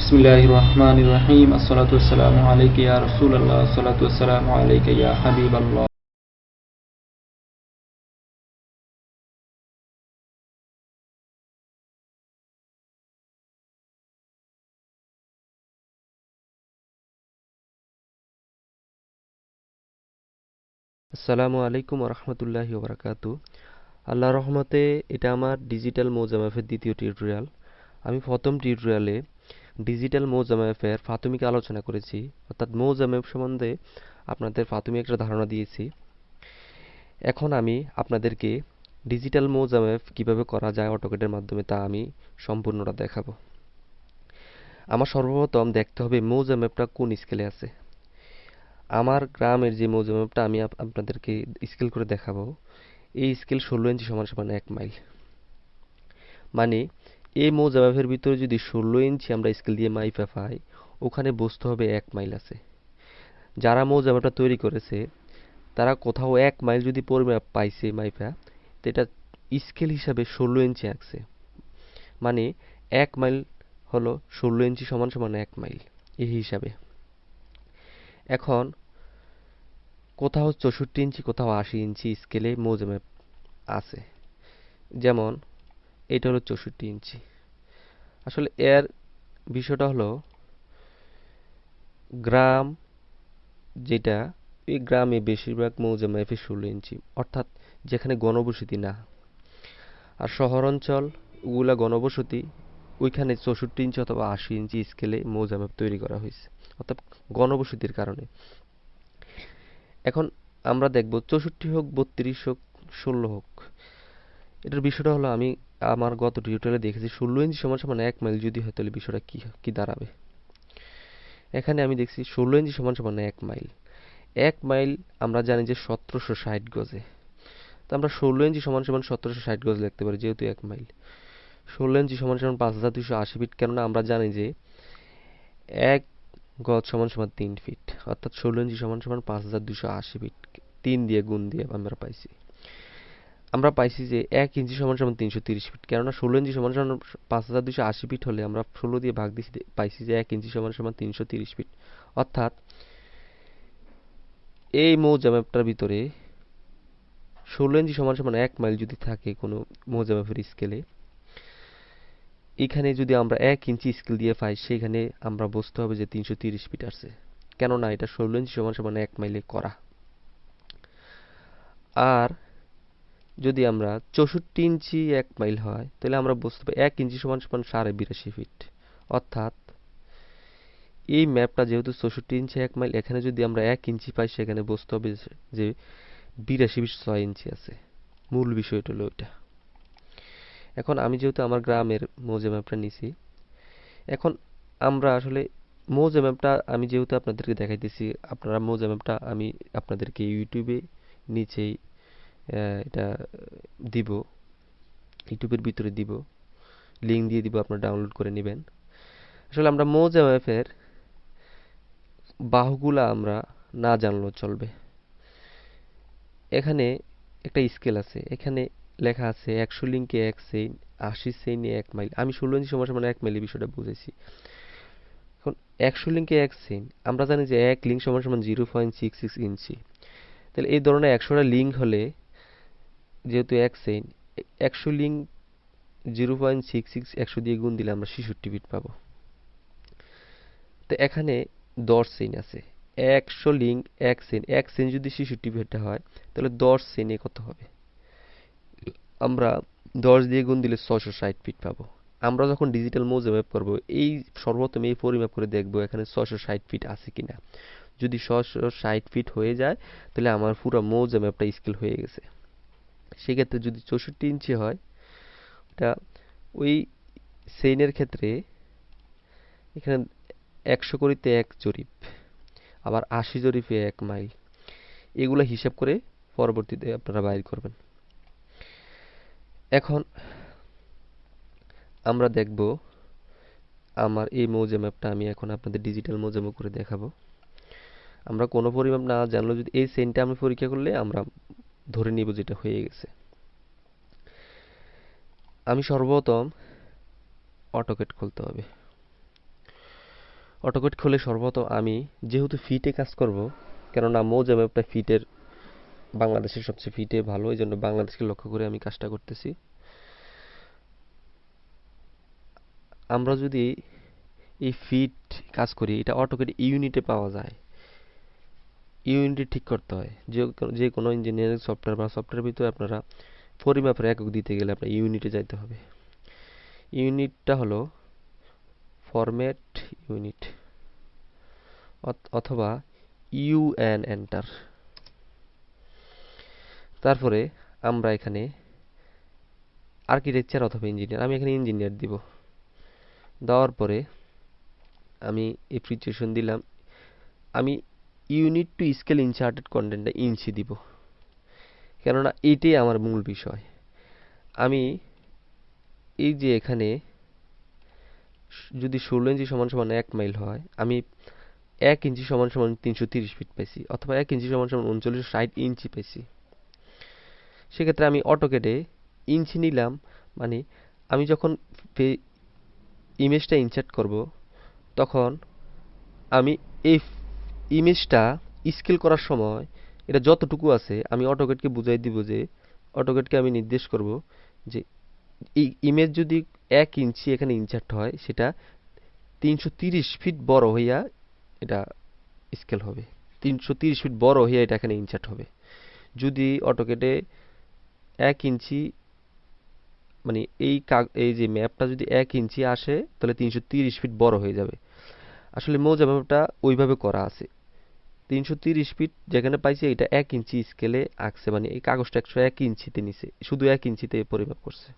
বিসমিল্লাহ রহমান রহিম আসসালাতাম আলাইকে ইয়া রসুল আল্লাহ সালাতাম আলাইকে ইয়া হাবিব আল্লাহ আসসালামু আলাইকুম রহমতুল্লাহ ওবরাকাত আল্লাহ রহমতে এটা আমার ডিজিটাল মৌজামাফের দ্বিতীয় টিউটোরিয়াল আমি প্রথম টিউটোরিয়ালে ডিজিটাল মোজামাফের প্রাথমিক আলোচনা করেছি, অর্থাৎ মোজামাফ সম্বন্ধে আপনাদের প্রাথমিক একটা ধারণা দিয়েছি। এখন আমি আপনাদেরকে ডিজিটাল মোজামাফ কীভাবে করা যায় অটোকেটের মাধ্যমে তা আমি সম্পূর্ণটা দেখাবো। আমার সর্বপ্রথম দেখতে হবে মোজাম্যাপটা কোন স্কেলে আছে। আমার গ্রামের যে মৌজা ম্যাপটা আমি আপ- আপনাদেরকে স্কেল করে দেখাবো। এই স্কেল ষোলো ইঞ্চি সমান সমান এক মাইল। মানে এই মৌজা ম্যাপের ভিতরে যদি ষোলো ইঞ্চি আমরা স্কেল দিয়ে মাইপা পাই, ওখানে বুঝতে হবে এক মাইল আছে। যারা মৌজা ম্যাপটা তৈরি করেছে, তারা কোথাও এক মাইল যদি পরিমাপ পাইছে মাইপা তো এটা স্কেল হিসাবে ষোলো ইঞ্চি আঁকছে। মানে এক মাইল হলো ষোলো ইঞ্চি সমান সমান এক মাইল, এই হিসাবে। এখন কোথাও চৌষট্টি ইঞ্চি, কোথাও আশি ইঞ্চি স্কেলে মৌজা ম্যাপ আছে। যেমন এটা হলো চৌষট্টি ইঞ্চি। আসলে এর বিষয়টা হলো, গ্রাম যেটা, এই গ্রামে বেশিরভাগ মৌজা ম্যাপে ষোলো ইঞ্চি, অর্থাৎ যেখানে গণবসতি না। আর শহর অঞ্চল ওগুলা গণবসতি, ওইখানে চৌষট্টি ইঞ্চি অথবা আশি ইঞ্চি স্কেলে মৌজা ম্যাপ তৈরি করা হয়েছে, অর্থাৎ গণবসতির কারণে। এখন আমরা দেখব চৌষট্টি হোক, বত্রিশ হোক, ষোলো হোক এটার বিষয়টা হলো আমি আমার গত টিউটোরিয়ালে দেখেছি, ষোলো ইঞ্চি সমান সমান এক মাইল যদি হয় তাহলে বিষয়টা কী কী দাঁড়াবে? এখানে আমি দেখছি ষোলো ইঞ্চি সমান সমান এক মাইল এক মাইল আমরা জানি যে সতেরোশো ষাট গজে। তো আমরা ষোলো ইঞ্চি সমান সমান সতেরোশো ষাট গজ লিখতে পারি যেহেতু এক মাইল ষোলো ইঞ্চি সমান সমান পাঁচ হাজার দুশো আশি ফিট কেননা আমরা জানি যে এক গজ সমান সমান তিন ফিট অর্থাৎ ষোলো ইঞ্চি সমান সমান পাঁচ হাজার দুশো আশি ফিট তিন দিয়ে গুণ দিয়ে আমরা পাইছি। আমরা পাইছি যে এক ইঞ্চি সমান সমান তিনশো তিরিশ ফিট কেননা ষোলো ইঞ্চি সমান সমান পাঁচ হাজার দুশো আশি ফিট হলে আমরা ষোলো দিয়ে ভাগ দিয়েছি পাইছি যে এক ইঞ্চি সমান সমান তিনশো তিরিশ ফিট অর্থাৎ এই মৌজা ম্যাপটার ভিতরে ষোলো ইঞ্চি সমান সমান এক মাইল যদি থাকে কোনো মৌজা ম্যাপের স্কেলে এখানে যদি আমরা এক ইঞ্চি স্কেল দিয়ে পাই, সেখানে আমরা বুঝতে হবে যে তিনশো তিরিশ ফিট আসছে। কেননা এটা ষোলো ইঞ্চি সমান সমান এক মাইলে করা। আর যদি আমরা চৌষট্টি ইঞ্চি এক মাইল হয়, তাহলে আমরা বুঝতে পারি এক ইঞ্চি সমান সমান সাড়ে বিরাশি ফিট। অর্থাৎ এই ম্যাপটা যেহেতু চৌষট্টি ইঞ্চি এক মাইল, এখানে যদি আমরা এক ইঞ্চি পাই, সেখানে বুঝতে হবে যে বিরাশি ফিট ছয় ইঞ্চি আছে। মূল বিষয়টা হলো ওইটা এখন আমি যেহেতু আমার গ্রামের মৌজা ম্যাপটা নিছি, এখন আমরা আসলে মৌজা ম্যাপটা আমি যেহেতু আপনাদেরকে দেখাইতেছি, আপনারা মৌজা ম্যাপটা আমি আপনাদেরকে ইউটিউবে নিচেই এটা দিব ইউটিউবের ভিতরে দিব লিঙ্ক দিয়ে দিব, আপনারা ডাউনলোড করে নেবেন। আসলে আমরা মৌজা ম্যাপের বাহুগুলা আমরা না জানলেও চলবে। এখানে একটা স্কেল আছে, এখানে লেখা আছে একশো লিঙ্কে এক সেইন আশি সেইনে এক মাইল আমি ষোলো ইঞ্চি সময় সমান এক মাইলের বিষয়টা বুঝেছি। এখন একশো লিঙ্কে এক সেইন আমরা জানি যে এক লিঙ্ক সমান সমান zero point six six inch তাহলে এই ধরনের একশোটা লিঙ্ক হলে যেহেতু এক সেইন একশো link zero point six six একশো দিয়ে গুণ দিলে আমরা ছেষট্টি ফিট পাবো। তো এখানে দশ সেন আছে। একশো লিঙ্ক এক সেন এক সেন যদি ছেষট্টি ফিটটা হয়, তাহলে দশ সেনে কত হবে? আমরা দশ দিয়ে গুণ দিলে ছশো ষাট ফিট পাবো। আমরা যখন ডিজিটাল মৌজা ম্যাপ করব, এই সর্বপ্রথম এই পরিমাপ করে দেখব এখানে ছশো ষাট ফিট আছে কিনা। যদি ছশো ষাট ফিট হয়ে যায়, তাহলে আমার পুরো মৌজা ম্যাপটা স্কেল হয়ে গেছে। সেক্ষেত্রে যদি চৌষট্টি ইঞ্চি হয়, ওটা ওই সেইনের ক্ষেত্রে এখানে একশো করিতে এক জরিপ, আবার আশি জরিপে এক মাইল। এগুলো হিসাব করে পরবর্তীতে আপনারা বাইর করবেন। এখন আমরা দেখব আমার এই মৌজা ম্যাপটা আমি এখন আপনাদের ডিজিটাল মৌজা ম্যাপ করে দেখাবো। আমরা কোনো পরিমাপ না জানলেও যদি এই সেনটা আমি পরীক্ষা করলে আমরা ধরে নিব যেটা হয়ে গেছে। আমি সর্বপ্রথম অটোকেট খুলতে হবে। অটোকেট খুলে সর্বপ্রথম আমি যেহেতু ফিটে কাজ করব, কেননা মৌজা ম্যাপটা ফিটের বাংলাদেশের সবচেয়ে ফিটে ভালো এই জন্য বাংলাদেশকে লক্ষ্য করে আমি কাজটা করতেছি। আমরা যদি এই ফিট কাজ করি, এটা অটোকেট ইউনিটে পাওয়া যায়। ইউনিটে ঠিক করতে হয়। যে কোনো ইঞ্জিনিয়ারিং সফটওয়্যার বা সফটওয়্যার ভিতরে আপনারা পরিমাপের একক দিতে গেলে আপনার ইউনিটে যাইতে হবে। ইউনিটটা হলো ফরম্যাট ইউনিট অথবা ইউএন এন্টার তারপরে আমরা এখানে আর্কিটেকচার অথবা ইঞ্জিনিয়ার আমি এখানে ইঞ্জিনিয়ার দিব। দেওয়ার পরে আমি এপ্রিসিয়েশন দিলাম। আমি ইউনিট টু স্কেল ইনচার্টেড কন্টেন্টটা ইঞ্চি দিব। কেননা এটাই আমার মূল বিষয়। আমি এই যে এখানে যদি ষোলো ইঞ্চি সমান সমান এক মাইল হয়, আমি এক ইঞ্চি সমান সমান তিনশো তিরিশ ফিট পাইছি, অথবা এক ইঞ্চি সমান সমান উনচল্লিশ ষাট ইঞ্চি পাইছি। সেক্ষেত্রে আমি অটোকেটে ইঞ্চি নিলাম মানে আমি যখন ইমেজটা ইনসার্ট করব, তখন আমি এই ইমেজটা স্কেল করার সময় এটা যতটুকু আছে, আমি অটোকেটকে বুঝাই দিব যে অটোকেটকে আমি নির্দেশ করব যে এই ইমেজ যদি এক ইঞ্চি এখানে ইনসার্ট হয়, সেটা তিনশো ফিট বড় হইয়া এটা স্কেল হবে। তিনশো ফিট বড় হইয়া এটা এখানে ইনসার্ট হবে। যদি অটোকেটে এক ইঞ্চি মানে এই এই যে ম্যাপটা যদি এক ইঞ্চি আসে, তাহলে তিনশো ফিট বড় হয়ে যাবে। আসলে মৌজা ম্যাপটা ওইভাবে করা আছে। তিনশো তিরিশ ফিট যেখানে পাইছে এটা এক ইঞ্চি স্কেলে আঁকছে মানে এই কাগজটা একশো এক ইঞ্চিতে নিছে, শুধু এক ইঞ্চিতে পরিমাপ করছে,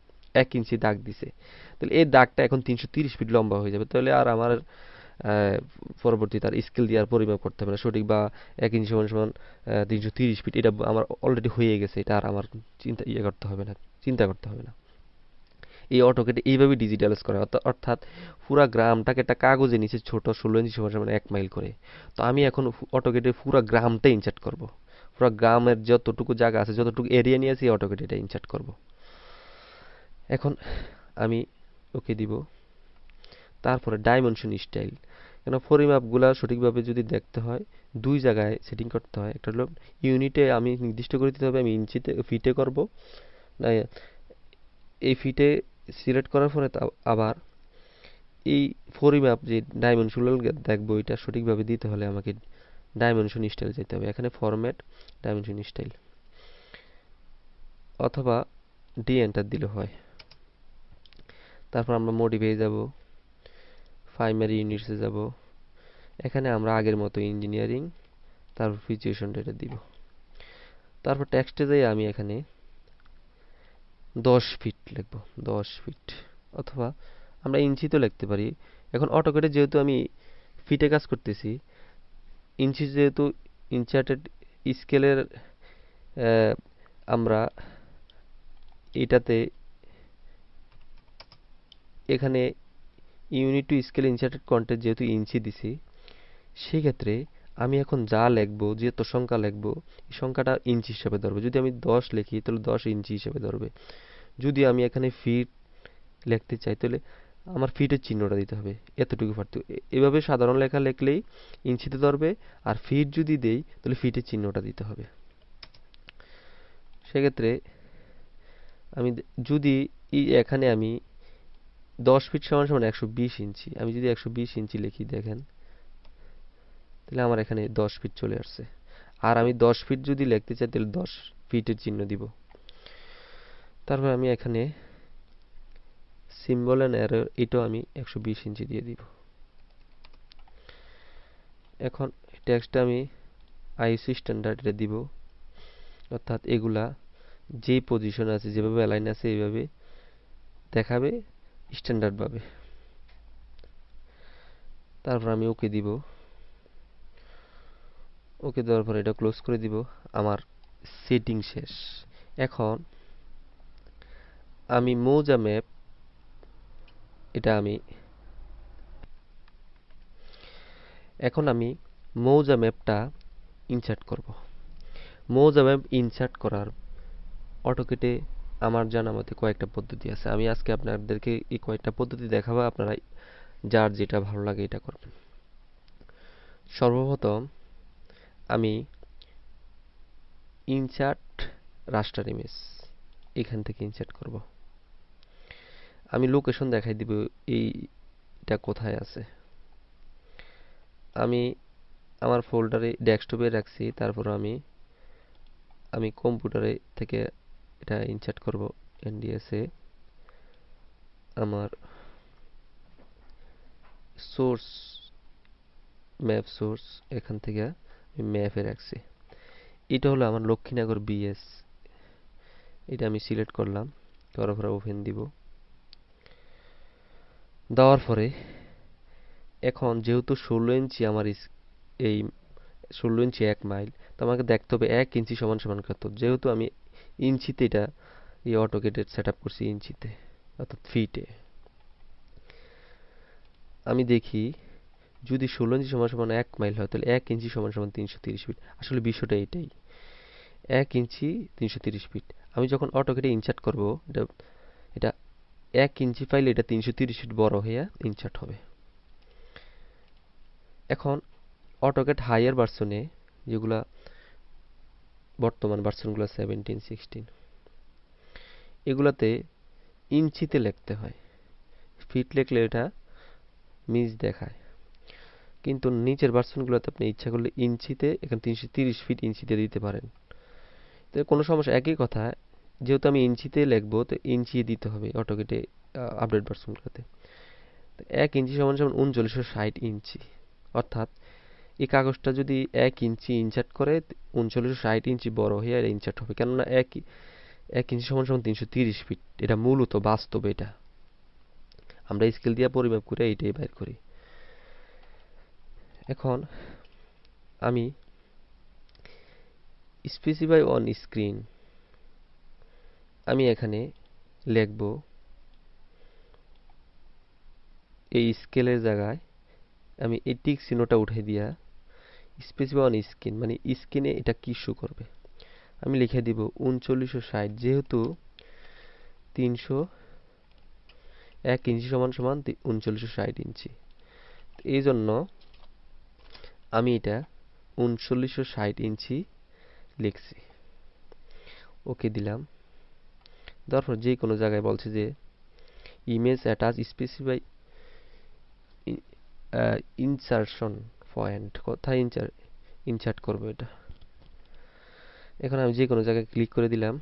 এক ইঞ্চি দাগ দিছে। তাহলে এই দাগটা এখন তিনশো তিরিশ ফিট লম্বা হয়ে যাবে, তাহলে আর আমার পরবর্তী তার স্কেল দিয়ে আর পরিমাপ করতে হবে না, সঠিক বা এক ইঞ্চি সমান সমান তিনশো তিরিশ ফিট এটা আমার অলরেডি হয়ে গেছে, এটা আর আমার চিন্তা ইয়ে করতে হবে না, চিন্তা করতে হবে না। এই অটোকেটে এইভাবে ডিজিটালাইজ করা। অর্থাৎ পুরা গ্রামটাকে একটা কাগজে নিচে ছোট ষোলো ইঞ্চি সমান সমান এক মাইল করে। তো আমি এখন অটোকেটে পুরো গ্রামটা ইনচার্ট করব। পুরো গ্রামের যতটুকু জায়গা আছে, যতটুকু এরিয়া নিয়ে আছে, এই অটোকেটে এটা ইনচার্ট করব। এখন আমি ওকে দিব। তারপরে ডাইমেনশন স্টাইল কেন পরিমাপগুলো সঠিকভাবে যদি দেখতে হয়, দুই জায়গায় সেটিং করতে হয়। একটা হলো ইউনিটে আমি নির্দিষ্ট করে দিতে হবে, আমি ইঞ্চিতে ফিটে করব। এই ফিটে সিলেক্ট করার পরে আবার এই পরিমাপ যে ডাইমেনশনাল দেখব, এটা সঠিকভাবে দিতে হলে আমাকে ডাইমেনশন স্টাইল যেতে হবে। এখানে ফরম্যাট ডাইমেনশন স্টাইল অথবা ডি এন্টার দিলে হয়। তারপর আমরা মডিফাই যাব। প্রাইমারি ইউনিটসে যাব। এখানে আমরা আগের মতো ইঞ্জিনিয়ারিং তারপর ফিচুয়েশন ডেটা দিব। তারপর টেক্সটে যাই আমি এখানে দশ ফিট লিখব, দশ ফিট অথবা আমরা ইঞ্চিতেও লিখতে পারি। এখন অটোকেটে যেহেতু আমি ফিটে কাজ করতেছি, ইঞ্চি যেহেতু ইনচার্টেড স্কেলের আমরা এটাতে এখানে unit to scale inserted content যেহেতু ইঞ্চি দিছি, সেক্ষেত্রে আমি এখন যা লিখব যত সংখ্যা লিখব, এই সংখ্যাটা ইঞ্চি হিসাবে ধরবে। যদি আমি দশ লিখি, তাহলে দশ ইঞ্চি হিসাবে ধরবে। যদি আমি এখানে ফিট লিখতে চাই, তাহলে আমার ফিটের চিহ্নটা দিতে হবে, এতটুকু পার্থক্য। এভাবে সাধারণ লেখা লিখলেই ইঞ্চিতে ধরবে, আর ফিট যদি দেই, তাহলে ফিটের চিহ্নটা দিতে হবে। সেক্ষেত্রে আমি যদি এখানে আমি দশ ফিট সমান সমান একশো বিশ ইঞ্চি আমি যদি একশো বিশ ইঞ্চি লিখি, দেখেন। তাহলে আমার এখানে দশ ফিট চলে আসছে। আর আমি দশ ফিট যদি লিখতে চাই, তাহলে দশ ফিটের চিহ্ন দিব। তারপর আমি এখানে সিম্বল অ্যান্ড অ্যারো এটাও আমি একশো বিশ ইঞ্চি দিয়ে দিব। এখন টেক্সটটা আমি আইসি স্ট্যান্ডার্ড দিব। অর্থাৎ এগুলা যে পজিশন আছে, যেভাবে অ্যালাইন আছে, এইভাবে দেখাবে স্ট্যান্ডার্ডভাবে তারপর আমি ওকে দিব। ওকে দেওয়ার পর এটা ক্লোজ করে দিব। আমার সেটিং শেষ। এখন আমি মৌজা ম্যাপ এটা আমি এখন আমি মৌজা ম্যাপটা ইনসার্ট করব। মৌজা ম্যাপ ইনসার্ট করার অটোকেটে আমার জানা মতে কয়েকটা পদ্ধতি আছে। আমি আজকে আপনাদেরকে এই কয়েকটা পদ্ধতি দেখাবো, আপনারা যার যেটা ভালো লাগে এটা করবেন। সর্বপ্রথম আমি ইনসার্ট রাস্টার ইমেজ এখান থেকে ইনসার্ট করব। আমি লোকেশন দেখাই দিব এইটা কোথায় আছে। আমি আমার ফোল্ডারে ডেস্কটপে রাখছি, তারপর আমি আমি কম্পিউটারে থেকে এটা ইনসার্ট করব। এনডিএসে আমার সোর্স ম্যাপ সোর্স এখান থেকে ম্যাপে রাখছি। এটা হলো আমার লক্ষ্মীনগর বিএস এটা আমি সিলেক্ট করলাম করার পরে ওপেন দিব। দেওয়ার পরে, এখন যেহেতু ষোলো ইঞ্চি আমার এই ষোলো ইঞ্চি এক মাইল তো আমাকে দেখতে হবে এক ইঞ্চি সমান সমান কত। যেহেতু আমি ইঞ্চিতে এটা এই অটোকেটের সেট আপ করছি ইঞ্চিতে, অর্থাৎ ফিটে আমি দেখি যদি ষোলো ইঞ্চি সমান সমান এক মাইল হয়, তাহলে এক ইঞ্চি সমান সমান তিনশো তিরিশ ফিট আসলে বিষয়টা এটাই। এক ইঞ্চি তিনশো তিরিশ ফিট আমি যখন অটোকেটে ইনচার্ট করব, এটা এটা এক ইঞ্চি পাইলে এটা তিনশো তিরিশ ফিট বড় হয়ে ইনচার্ট হবে। এখন অটোকেট হায়ার ভার্সনে যেগুলা বর্তমান ভার্সনগুলো সেভেন্টিন সিক্সটিন এগুলাতে ইঞ্চিতে লিখতে হয়। ফিট লিখলে এটা মিস দেখায়। কিন্তু নিচের ভার্সনগুলোতে আপনি ইচ্ছা করলে ইঞ্চিতে, এখানে তিনশো তিরিশ ফিট ইঞ্চিতে দিতে পারেন। তো কোনো সমস্যা, একই কথা, যেহেতু আমি ইঞ্চিতে লিখব, তো ইঞ্চি দিতে হবে অটোকেটে আপডেট ভার্সনগুলোতে এক ইঞ্চি সমান সমান উনচল্লিশশো ষাট ইঞ্চি। অর্থাৎ এই কাগজটা যদি এক ইঞ্চি ইনচার্ট করে, উনচল্লিশশো ষাট ইঞ্চি বড় হয়ে এটা ইনচার্ট হবে। কেননা এক এক ইঞ্চি সমান সমান তিনশো তিরিশ ফিট এটা মূলত বাস্তব এটা। আমরা স্কেল দিয়ে পরিমাপ করে এইটাই বাইর করি। এখন আমি স্পেসিফাই অন স্ক্রিন আমি এখানে লিখব এই স্কেলের জায়গায় আমি এই টিক চিহ্নটা উঠে দিয়া স্পেসিফাই অন স্ক্রিন মানে স্ক্রিনে এটা কি শো করবে? আমি লিখে দিব উনচল্লিশশো ষাট, যেহেতু তিনশো এক ইঞ্চি সমান সমান উনচল্লিশশো ষাট ইঞ্চি। এই জন্য আমি এটা উনচল্লিশশো ষাট ইঞ্চি লিখছি। ওকে দিলাম। তারপর যে কোনো জায়গায় বলছে যে image attach specify insertion point কোথায় ইনচার ইনসার্ট করব এটা? এখন আমি যে কোনো জায়গায় ক্লিক করে দিলাম।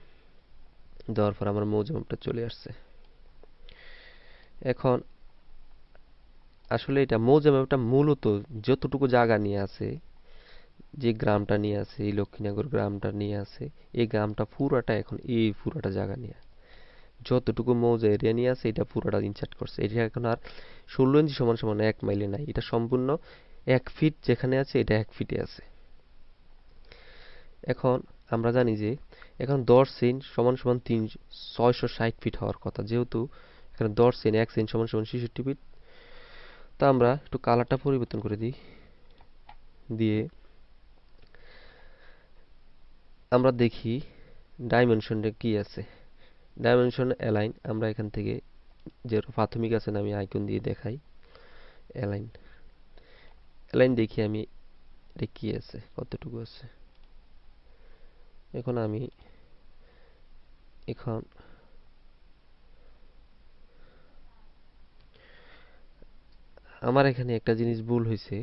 দেওয়ার পর আমার মৌজামটা চলে আসছে। এখন আসলে এটা মৌজা ম্যাপটা মূলত যতটুকু জায়গা নিয়ে আছে, যে গ্রামটা নিয়ে আছে, এই লক্ষ্মীনগর গ্রামটা নিয়ে আছে, এই গ্রামটা পুরাটা এখন এই পুরাটা জায়গা নিয়ে। যতটুকু মৌজা এরিয়া নিয়ে আছে, এটা পুরাটা ইনচার্ট করছে। এটা এখন আর ষোলো ইঞ্চি সমান সমান এক মাইলে নাই। এটা সম্পূর্ণ এক ফিট যেখানে আছে, এটা এক ফিটে আছে। এখন আমরা জানি যে, এখন দশ সেন সমান সমান তিন, ছয়শো ষাট ফিট হওয়ার কথা। যেহেতু এখানে দশ সেন এক সেন সমান সমান ছেষট্টি ফিট তা আমরা একটু কালারটা পরিবর্তন করে দিই। দিয়ে আমরা দেখি ডাইমেনশনটা কি আছে। ডাইমেনশন অ্যালাইন আমরা এখান থেকে যে প্রাথমিক আছে আমি আইকন দিয়ে দেখাই। অ্যালাইন অ্যালাইন দেখি আমি এটা কি আছে, কতটুকু আছে। এখন আমি এখন আমার এখানে একটা জিনিস ভুল হয়েছে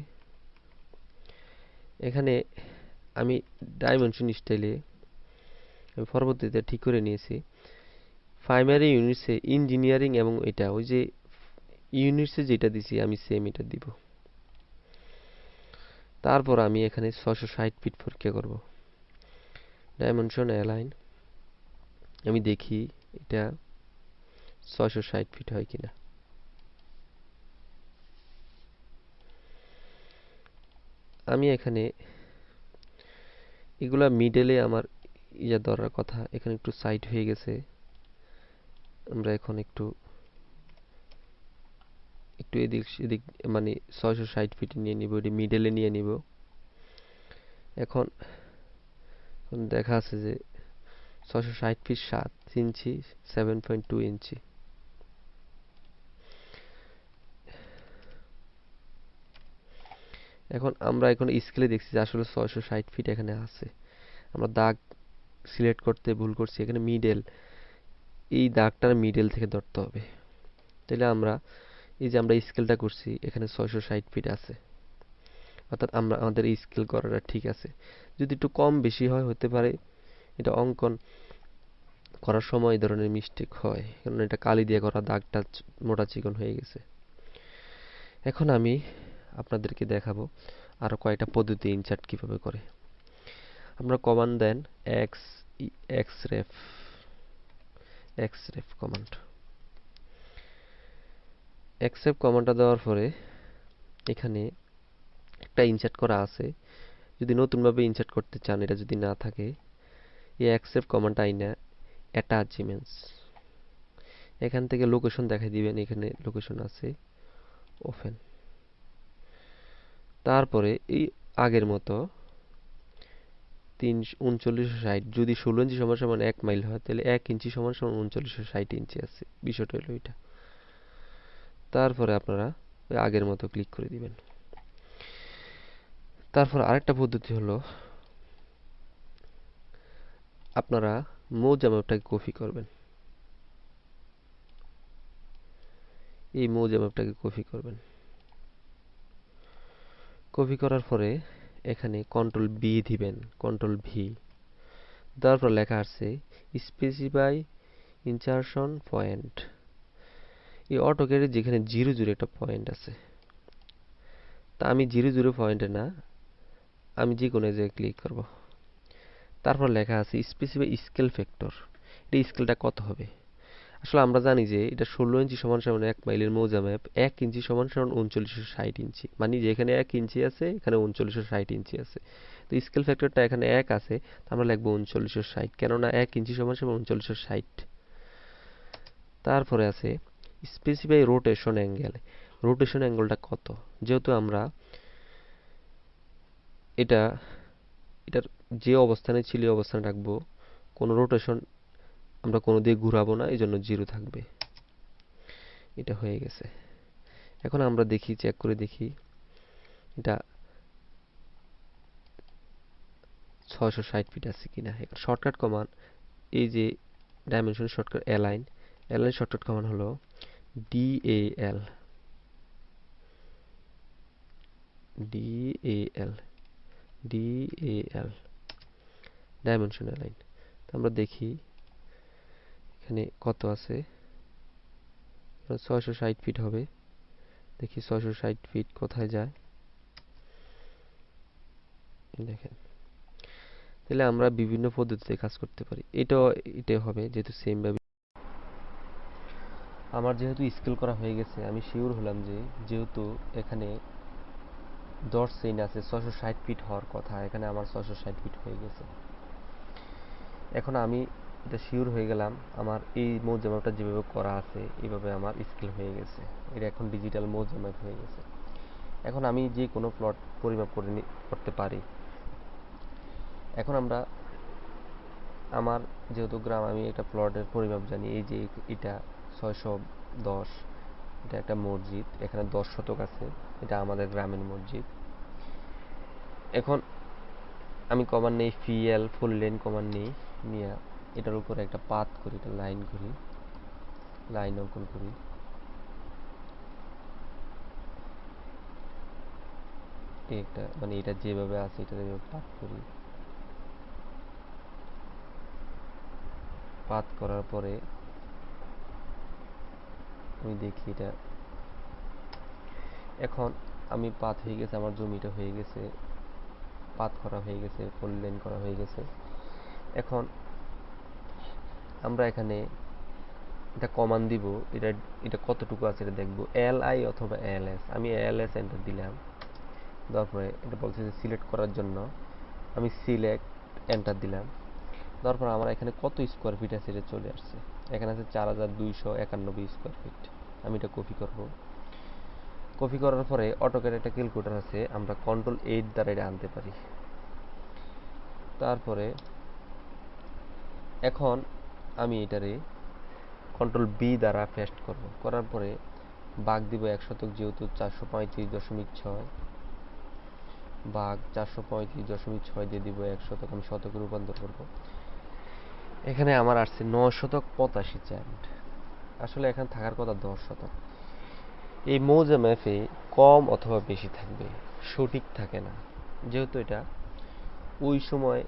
এখানে আমি ডাইমেনশন স্টাইলে পরবর্তীতে ঠিক করে নিয়েছি। প্রাইমারি ইউনিটসে ইঞ্জিনিয়ারিং এবং এটা, ওই যে ইউনিটসে যেটা দিছি, আমি সেম এটা দিব। তারপর আমি এখানে ছশো ষাট ফিট পরীক্ষা করব। ডাইমেনশন অ্যালাইন আমি দেখি এটা ছশো ষাট ফিট হয় কিনা। আমি এখানে এগুলা মিডেলে আমার ইয়া ধরার কথা। এখানে একটু সাইড হয়ে গেছে। আমরা এখন একটু একটু এদিক এদিক মানে ছয়শো ষাট ফিট নিয়ে নিব, এটি মিডেলে নিয়ে নিব। এখন দেখা আছে যে, ছয়শো ষাট ফিট সাত ইঞ্চি সেভেন পয়েন্ট টু ইঞ্চি এখন আমরা এখন স্কেলে দেখছি যে আসলে ছয়শো ষাট ফিট এখানে আছে। আমরা দাগ সিলেক্ট করতে ভুল করছি, এখানে মিডল এই দাগটার মিডল থেকে ধরতে হবে। তাহলে আমরা, এই যে আমরা স্কেলটা করছি, এখানে ছয়শো ষাট ফিট আছে। অর্থাৎ আমরা, আমাদের স্কেল করাটা ঠিক আছে। যদি একটু কম বেশি হয়, হতে পারে এটা অঙ্কন করার সময় এই ধরনের মিস্টেক হয়। কারণ এটা কালি দিয়ে করা দাগটা মোটা চিকন হয়ে গেছে। এখন আমি আপনাদেরকে দেখাবো আরও কয়েকটা পদ্ধতি ইনসার্ট কীভাবে করে। আপনারা কমান্ড দেন x xref xref command xref কমান্ডটা দেওয়ার পরে এখানে একটা ইনসার্ট করা আছে। যদি নতুনভাবে ইনসার্ট করতে চান, এটা যদি না থাকে, এই অ্যাকসেপ্ট কমান্ডটা আইনা অ্যাটাচমেন্টস এখান থেকে লোকেশন দেখাই দিবেন, এখানে লোকেশন আছে ওপেন তারপরে এই আগের মতো তিন উনচল্লিশশো ষাট, যদি ষোলো ইঞ্চি সমান সমান এক মাইল হয়, তাহলে এক ইঞ্চি সমান সমান উনচল্লিশশো ষাট ইঞ্চি আছে। বিষয়টা হলো এটা। তারপরে আপনারা ওই আগের মতো ক্লিক করে দিবেন। তারপর আরেকটা পদ্ধতি হলো, আপনারা মৌজা ম্যাপটাকে কপি করবেন। এই মৌজা ম্যাপটাকে কপি করবেন। কপি করার পরে এখানে কন্ট্রোল বি দিবেন কন্ট্রোল ভি তারপর লেখা আছে স্পেসিফাই ইনসারশন পয়েন্ট এই অটোকেটে যেখানে জিরো জিরো একটা পয়েন্ট আছে। তা আমি জিরো জিরো পয়েন্টে না, আমি যে কোনো জায়গায় ক্লিক করব। তারপর লেখা আছে স্পেসিফাই স্কেল ফ্যাক্টর এটা স্কেলটা কত হবে? আসলে আমরা জানি যে এটা ষোলো ইঞ্চি সমান সমান এক মাইলের মৌজা ম্যাপ, এক ইঞ্চি সমান সমান উনচল্লিশশো ষাট ইঞ্চি। মানে যেখানে এক ইঞ্চি আছে, এখানে উনচল্লিশশো ষাট ইঞ্চি আছে। তো স্কেল ফ্যাক্টরটা এখানে এক আছে আমরা লিখব উনচল্লিশশো ষাট, কেননা এক ইঞ্চি সমান সমান উনচল্লিশশো ষাট। তারপরে আছে স্পেসিফাই রোটেশন অ্যাঙ্গেল রোটেশন অ্যাঙ্গেলটা কত? যেহেতু আমরা এটা, এটার যে অবস্থানে ছিল অবস্থানে রাখব। কোনো রোটেশন আমরা কোনো দিকে ঘুরাবো না এই জন্য জিরো থাকবে। এটা হয়ে গেছে। এখন আমরা দেখি চেক করে দেখি। এটা ছয়শো ষাট ফিট আছে কিনা। শর্টকাট কমান্ড এই যে dimension shortcut align align shortcut command হলো ডিএএল ডিএএল ডিএএল ডাইমেনশন অ্যালাইন তো আমরা দেখি এখানে কত আছে? ছয়শো ষাট ফিট হবে। দেখি ছয়শো ষাট ফিট কোথায় যায়। দেখেন। তাহলে আমরা বিভিন্ন পদ্ধতিতে কাজ করতে পারি। এটাও, এটাই হবে, যেহেতু সেম ভাবে আমার যেহেতু স্কেল করা হয়ে গেছে, আমি শিওর হলাম যে যেহেতু এখানে দশ সেন আছে ছশো ষাট ফিট হওয়ার কথা, এখানে আমার ছশো ষাট ফিট হয়ে গেছে। এখন আমি এটা শিওর হয়ে গেলাম। আমার এই মৌজা ম্যাপটা যেভাবে করা আছে এইভাবে আমার স্কেল হয়ে গেছে। এটা এখন ডিজিটাল মৌজা ম্যাপ হয়ে গেছে। এখন আমি যে কোনো প্লট পরিমাপ করে করতে পারি। এখন আমরা আমার যেহেতু গ্রাম, আমি একটা প্লটের পরিমাপ জানি। এই যে এটা ছয়শো দশ, এটা একটা মসজিদ। এখানে দশ শতক আছে। এটা আমাদের গ্রামের মসজিদ। এখন আমি কমান নেই ফিএল ফুল লেন কমান নেই, নিয়ে এটার উপরে একটা পাত করি, একটা লাইন করি, লাইন অঙ্কন করি। একটা মানে এটা যেভাবে আছে এটা পাত করি। পাত করার পরে আমি দেখি এটা, এখন আমি পাত হয়ে গেছে, আমার জমিটা হয়ে গেছে, পাত করা হয়ে গেছে ফুল লেন করা হয়ে গেছে। এখন আমরা এখানে এটা কমান দিব, এটা এটা কতটুকু আছে এটা দেখব। এল আই অথবা এল এস আমি এল এস এন্টার দিলাম। তারপরে এটা বলছে যে সিলেক্ট করার জন্য আমি সিলেক্ট এন্টার দিলাম। দেওয়ার পর আমার এখানে কত স্কোয়ার ফিট আছে এটা চলে আসছে। এখানে আছে চার হাজার দুইশো একানব্বই স্কোয়ার ফিট আমি এটা কপি করব। কপি করার পরে অটোক্যাড একটা ক্যালকুলেটর আছে, আমরা কন্ট্রোল এইট দ্বারা এটা আনতে পারি। তারপরে এখন আমি এটারে কন্ট্রোল বি দ্বারা পেস্ট করব। করার পরে বাঘ দিব এক শতক যেহেতু চারশো পঁয়ত্রিশ দশমিক ছয়। ভাগ চারশো পঁয়ত্রিশ দশমিক ছয় দিয়ে দিব এক শতক, আমি শতকে রূপান্তর করব। এখানে আমার আসছে নয় শতক পঁচাশি চ্যান্ড আসলে এখানে থাকার কথা দশ শতক। এই মৌজা ম্যাপে কম অথবা বেশি থাকবে, সঠিক থাকে না। যেহেতু এটা ওই সময়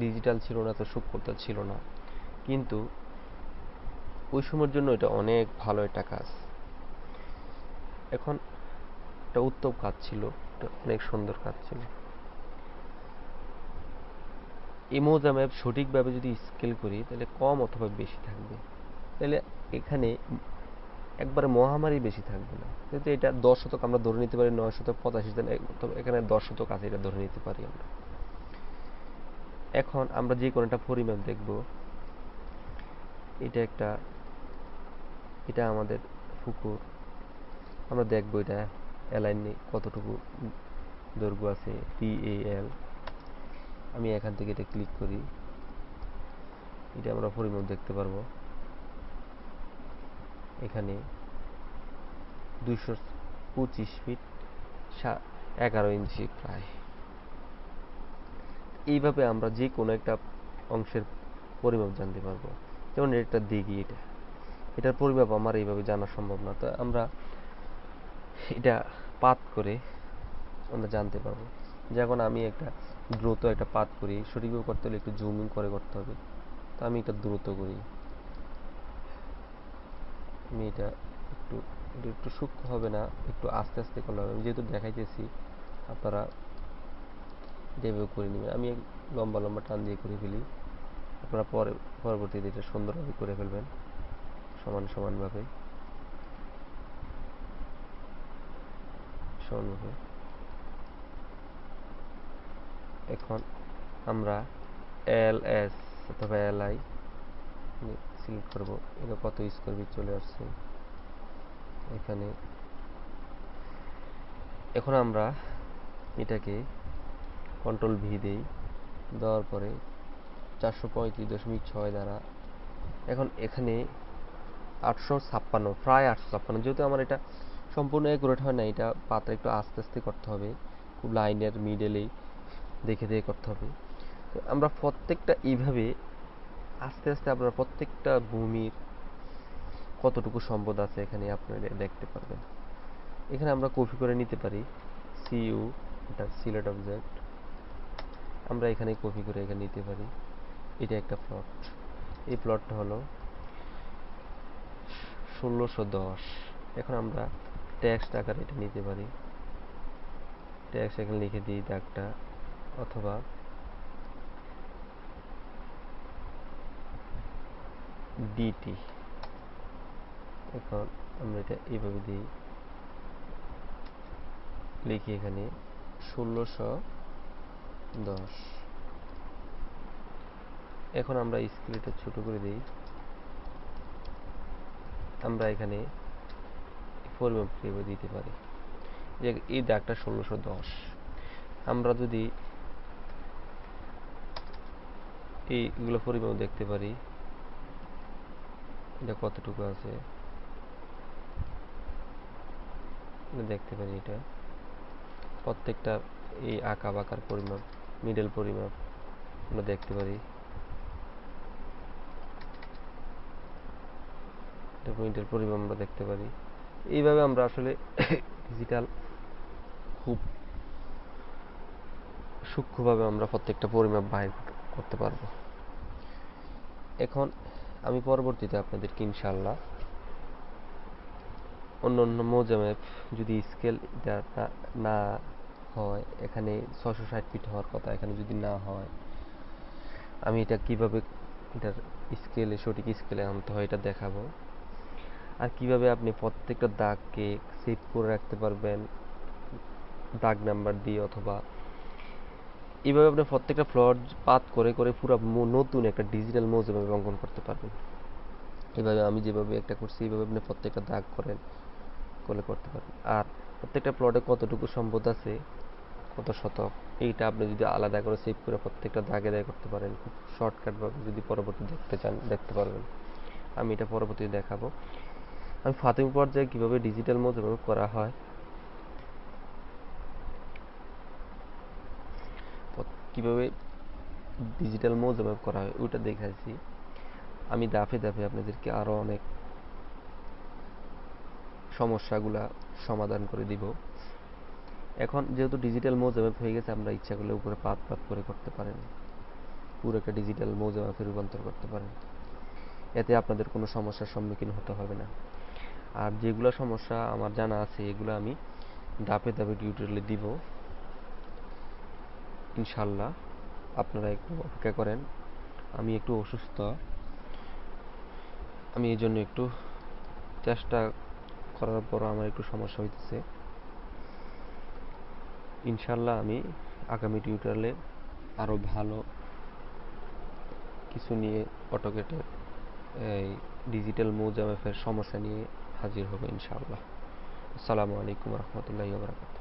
ডিজিটাল ছিল না তো সূক্ষ্মতা ছিল না। কিন্তু ওই সময়ের জন্য এটা অনেক ভালো একটা কাজ। এখন এটা উত্তম কাজ ছিল অনেক সুন্দর কাজ ছিল। এই মৌজা ম্যাপ সঠিকভাবে যদি স্কেল করি, তাহলে কম অথবা বেশি থাকবে। তাহলে এখানে একবার মহামারী বেশি থাকবে না। যেহেতু এটা দশ শতক আমরা ধরে নিতে পারি, নয় শতক, পঁচাশি এখানে দশ শতক আছে, এটা ধরে নিতে পারি আমরা। এখন আমরা যে একটা পরিমাপ দেখব, এটা একটা, এটা আমাদের পুকুর। আমরা দেখব এটা অ্যালাইনে কতটুকু দৈর্ঘ্য আছে এল আমি এখান থেকে এটা ক্লিক করি। এটা আমরা পরিমাপ দেখতে পারব। এখানে দুশো পঁচিশ ফিট এগারো ইঞ্চি প্রায়। এইভাবে আমরা যে কোনো একটা অংশের পরিমাপ জানতে পারব। যেমন এটা দিঘি এটা। এটার পরিমাপ আমার এইভাবে জানা সম্ভব না। তো আমরা এটা পাত করে আমরা জানতে পারব। যখন আমি একটা দ্রুত একটা পাত করি, সঠিকভাবে করতে হলে একটু জুমিং করে করতে হবে। তো আমি এটা দ্রুত করি। আমি এটা একটু একটু সূক্ষ্ম হবে না, একটু আস্তে আস্তে করলে হবে। আমি যেহেতু দেখাইতেছি, আপনারা যেভাবে করে নেবেন, আমি লম্বা লম্বা টান দিয়ে করে ফেলি। আপনারা পরে, পরবর্তীতে এটা সুন্দরভাবে করে ফেলবেন, সমান, সমানভাবে। সমানভাবে। এখন আমরা এল এস অথবা এল আই সিলেক্ট করব। এটা কত স্কোয়ার চলে আসছে? এখানে। এখন আমরা এটাকে কন্ট্রোল ভি দেই, দেওয়ার পরে চারশো পঁয়ত্রিশ দশমিক ছয় দ্বারা। এখন এখানে আটশো ছাপ্পান্ন, প্রায় আটশো ছাপ্পান্ন, যেহেতু আমার এটা সম্পূর্ণ একুরেট হয় না, এটা পাতা একটু আস্তে আস্তে করতে হবে, খুব লাইনের মিডেলেই দেখে দেখে করতে হবে। তো আমরা প্রত্যেকটা এইভাবে আস্তে আস্তে আপনারা প্রত্যেকটা ভূমির কতটুকু সম্পদ আছে এখানে আপনারা দেখতে পারবেন। এখানে আমরা কপি করে নিতে পারি সিইউ এটা সিলেট অবজেক্ট আমরা এখানে কপি করে এখানে নিতে পারি। এটা একটা প্লট এই প্লটটা হলো ষোলোশো দশ। এখন আমরা ট্যাক্স টাকার এটা নিতে পারি। ট্যাক্স এখানে লিখে দিই দাগটা, অথবা ডিটি এখন আমরা এটা এইভাবে দিই। লিখি এখানে ষোলোশো দশ। এখন আমরা স্কেলটা ছোট করে দিই। আমরা এখানে পরিমাপ হিসেবে দিতে পারি। যে এই দাগটা ষোলোশো দশ। আমরা যদি এইগুলো পরিমাণ দেখতে পারি, এটা কতটুকু আছে? দেখতে পারি এটা। প্রত্যেকটা এই আঁকা বাঁকার পরিমাপ মিডল পরিমাপ আমরা দেখতে পারি। মিডল পরিমাপ আমরা দেখতে পারি। এইভাবে আমরা আসলে ডিজিটাল খুব সূক্ষ্মভাবে আমরা প্রত্যেকটা পরিমাপ বাইর করতে পারব। এখন আমি পরবর্তীতে আপনাদেরকে ইনশাল্লাহ অন্য অন্য মৌজা ম্যাপ যদি স্কেল না হয়, এখানে ছশো ষাট ফিট হওয়ার কথা, এখানে যদি না হয়, আমি এটা কীভাবে এটার স্কেলে সঠিক স্কেলে আনতে হয় এটা দেখাবো। আর কীভাবে আপনি প্রত্যেকটা দাগকে সেভ করে রাখতে পারবেন, দাগ নাম্বার দিয়ে অথবা এইভাবে আপনি প্রত্যেকটা ফ্লোর পাত করে করে পুরো নতুন একটা ডিজিটাল মৌজা ম্যাপ অঙ্কন করতে পারবেন। এভাবে আমি যেভাবে একটা করছি এইভাবে আপনি প্রত্যেকটা দাগ করেন, করে করতে পারবেন। আর প্রত্যেকটা প্লটে কতটুকু সম্পদ আছে কত শতক? এইটা আপনি যদি আলাদা করে সেভ করে প্রত্যেকটা দাগে দাগে করতে পারেন, খুব শর্টকাটভাবে যদি পরবর্তী দেখতে চান, দেখতে পারবেন। আমি এটা পরবর্তী দেখাবো। আমি প্রাথমিক পর্যায়ে কীভাবে ডিজিটাল মোড মুদ্রণ করা হয়? কীভাবে ডিজিটাল মৌজা ব্যবহার করা হয়, ওইটা দেখাইছি। আমি দাফে দাফে আপনাদেরকে আরও অনেক সমস্যাগুলা সমাধান করে দিব। এখন যেহেতু ডিজিটাল মৌজা ম্যাপ হয়ে গেছে, আমরা ইচ্ছা করলে উপরে পাত পাত করে করতে পারেন। পুরো একটা ডিজিটাল মৌজা ম্যাপে রূপান্তর করতে পারেন। এতে আপনাদের কোনো সমস্যার সম্মুখীন হতে হবে না। আর যেগুলো সমস্যা আমার জানা আছে, এগুলো আমি ধাপে ধাপে টিউটোরিয়ালে দিব। ইনশাল্লাহ আপনারা একটু অপেক্ষা করেন। আমি একটু অসুস্থ। আমি এই জন্য একটু চেষ্টা করার পর আমার একটু সমস্যা হইতেছে। ইনশাল্লাহ আমি আগামী টিউটোরিয়ালে আরও ভালো কিছু নিয়ে অটোকেটের এই ডিজিটাল মোজামেফের সমস্যা নিয়ে হাজির হব ইনশাআল্লাহ। আসসালামু আলাইকুম রহমতুল্লাহ বারকাত